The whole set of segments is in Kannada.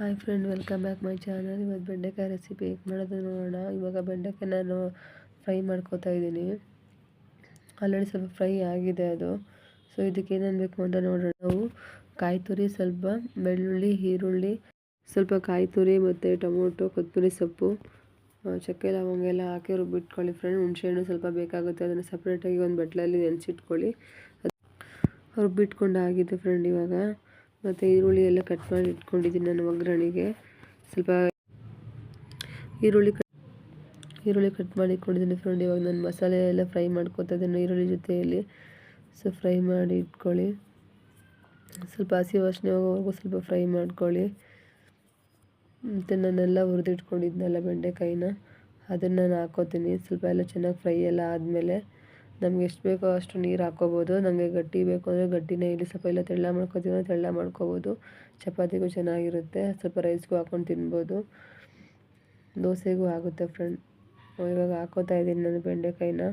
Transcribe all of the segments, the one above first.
Hi friend, welcome back my channel. ಇವತ್ತು ಬೆಂಡೆಕಾಯಿ ರೆಸಿಪಿ ಹೇಗೆ ಮಾಡೋದು ನೋಡೋಣ. ಇವಾಗ ಬೆಂಡೆಕಾಯಿ ನಾನು ಫ್ರೈ ಮಾಡ್ಕೋತಾ ಇದ್ದೀನಿ. ಆಲ್ರೆಡಿ ಸ್ವಲ್ಪ ಫ್ರೈ ಆಗಿದೆ ಅದು. ಸೊ, ಇದಕ್ಕೆ ಏನೇನು ಬೇಕು ಅಂತ ನೋಡೋಣ ನಾವು. ಕಾಯಿ ತುರಿ, ಸ್ವಲ್ಪ ಬೆಳ್ಳುಳ್ಳಿ, ಈರುಳ್ಳಿ, ಸ್ವಲ್ಪ ಕಾಯಿ ತುರಿ ಮತ್ತು ಟೊಮೊಟೊ, ಕೊತ್ತಂಬರಿ ಸೊಪ್ಪು ಚಕ್ಕೆ ಲವಂಗ ಎಲ್ಲ ಹಾಕಿ ರುಬ್ಬಿಟ್ಕೊಳ್ಳಿ ಫ್ರೆಂಡ್. ಹುಣಸೆಹಣ್ಣು ಸ್ವಲ್ಪ ಬೇಕಾಗುತ್ತೆ. ಅದನ್ನು ಸಪ್ರೇಟಾಗಿ ಒಂದು ಬಟ್ಲಲ್ಲಿ ನೆನೆಸಿಟ್ಕೊಳ್ಳಿ. ರುಬ್ಬಿಟ್ಕೊಂಡು ಆಗಿದೆ ಫ್ರೆಂಡ್ ಇವಾಗ. ಮತ್ತು ಈರುಳ್ಳಿ ಎಲ್ಲ ಕಟ್ ಮಾಡಿ ಇಟ್ಕೊಂಡಿದ್ದೀನಿ ನಾನು ಒಗ್ಗರಣೆಗೆ. ಸ್ವಲ್ಪ ಈರುಳ್ಳಿ ಕಟ್ ಈರುಳ್ಳಿ ಕಟ್ ಮಾಡಿ ಇಟ್ಕೊಂಡಿದ್ದೀನಿ ಫ್ರೆಂಡ್ ಇವಾಗ ನಾನು ಮಸಾಲೆ ಎಲ್ಲ ಫ್ರೈ ಮಾಡ್ಕೊತಾ ಇದ್ದೀನಿ ಈರುಳ್ಳಿ ಜೊತೆಯಲ್ಲಿ. ಸೊ ಫ್ರೈ ಮಾಡಿ ಇಟ್ಕೊಳ್ಳಿ. ಸ್ವಲ್ಪ ಹಸಿ ವಾಸನೆ ಹೋಗೋವರೆಗೂ ಸ್ವಲ್ಪ ಫ್ರೈ ಮಾಡ್ಕೊಳ್ಳಿ. ಮತ್ತು ನಾನೆಲ್ಲ ಹುರಿದಿಟ್ಕೊಂಡಿದ್ನಲ್ಲ ಬೆಂಡೆಕಾಯಿನ, ಅದನ್ನು ನಾನು ಹಾಕೋತೀನಿ. ಸ್ವಲ್ಪ ಎಲ್ಲ ಚೆನ್ನಾಗಿ ಫ್ರೈ ಎಲ್ಲ ಆದಮೇಲೆ. ನಮ್ಗೆ ಎಷ್ಟು ಬೇಕೋ ಅಷ್ಟು ನೀರು ಹಾಕ್ಕೋಬೋದು. ನನಗೆ ಗಟ್ಟಿ ಬೇಕು ಅಂದರೆ ಗಟ್ಟಿನೇ ಇಲ್ಲಿ ಸ್ವಲ್ಪ ಎಲ್ಲ ತೆಳ್ಳ ಮಾಡ್ಕೊತೀವಿ ತೆಳ್ಳ ಮಾಡ್ಕೋಬೋದು. ಚಪಾತಿಗೂ ಚೆನ್ನಾಗಿರುತ್ತೆ. ಸ್ವಲ್ಪ ರೈಸ್ಗೂ ಹಾಕ್ಕೊಂಡು ತಿನ್ಬೋದು. ದೋಸೆಗೂ ಆಗುತ್ತೆ ಫ್ರೆಂಡ್ ಇವಾಗ ಹಾಕೋತಾ ಇದ್ದೀನಿ ನಾನು ಬೆಂಡೆಕಾಯಿನ.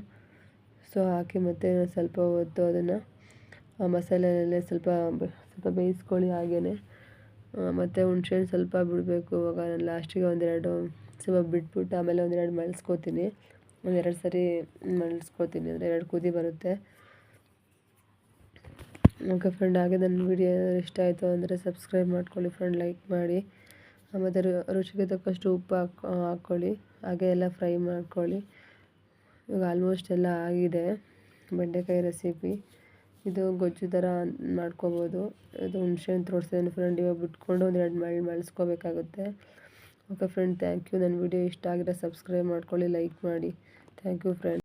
ಸೊ, ಹಾಕಿ ಮತ್ತೆ ಸ್ವಲ್ಪ ಹೊತ್ತು ಅದನ್ನು ಮಸಾಲೆಯಲ್ಲೇ ಸ್ವಲ್ಪ ಸ್ವಲ್ಪ ಬೇಯಿಸ್ಕೊಳ್ಳಿ ಹಾಗೇ ಮತ್ತು ಹುಣ್ಸೆಹಣ್ಣು ಸ್ವಲ್ಪ ಬಿಡಬೇಕು ಇವಾಗ. ನಾನು ಲಾಸ್ಟಿಗೆ ಒಂದೆರಡು ಸ್ವಲ್ಪ ಬಿಟ್ಬಿಟ್ಟು ಆಮೇಲೆ ಒಂದೆರಡು ಮಳ್ಸ್ಕೊತೀನಿ ಒಂದೆರಡು ಸರಿ ಮಳ್ಸ್ಕೊತೀನಿ ಅಂದರೆ ಎರಡು ಕುದಿ ಬರುತ್ತೆ. ಓಕೆ ಫ್ರೆಂಡ್ ಹಾಗೆ ನನ್ನ ವಿಡಿಯೋ ಇಷ್ಟ ಆಯಿತು ಅಂದರೆ ಸಬ್ಸ್ಕ್ರೈಬ್ ಮಾಡ್ಕೊಳ್ಳಿ ಫ್ರೆಂಡ್ ಲೈಕ್ ಮಾಡಿ. ಮತ್ತು ರುಚಿಗೆ ತಕ್ಕಷ್ಟು ಉಪ್ಪು ಹಾಕ್, ಹಾಕ್ಕೊಳ್ಳಿ, ಹಾಗೆ ಎಲ್ಲ ಫ್ರೈ ಮಾಡ್ಕೊಳ್ಳಿ. ಇವಾಗ ಆಲ್ಮೋಸ್ಟ್ ಎಲ್ಲ ಆಗಿದೆ, ಬೆಂಡೆಕಾಯಿ ರೆಸಿಪಿ ಇದು ಗೊಜ್ಜು ಥರ ಮಾಡ್ಕೋಬೋದು. ಇದು ಹುಣ್ಸೆಹಣ್ಣು ತೋರಿಸಿದ್ದೀನಿ ಫ್ರೆಂಡ್ ಇವಾಗ ಬಿಟ್ಕೊಂಡು ಒಂದೆರಡು ಮಳ್, ಮಳ್ಸ್ಕೋಬೇಕಾಗುತ್ತೆ. Okay friend thank you. ನನ್ನ ವಿಡಿಯೋ ಇಷ್ಟ ಆಗಿದ್ರೆ ಸಬ್ಸ್ಕ್ರೈಬ್ ಮಾಡ್ಕೊಳ್ಳಿ, ಲೈಕ್ ಮಾಡಿ. Thank you friend.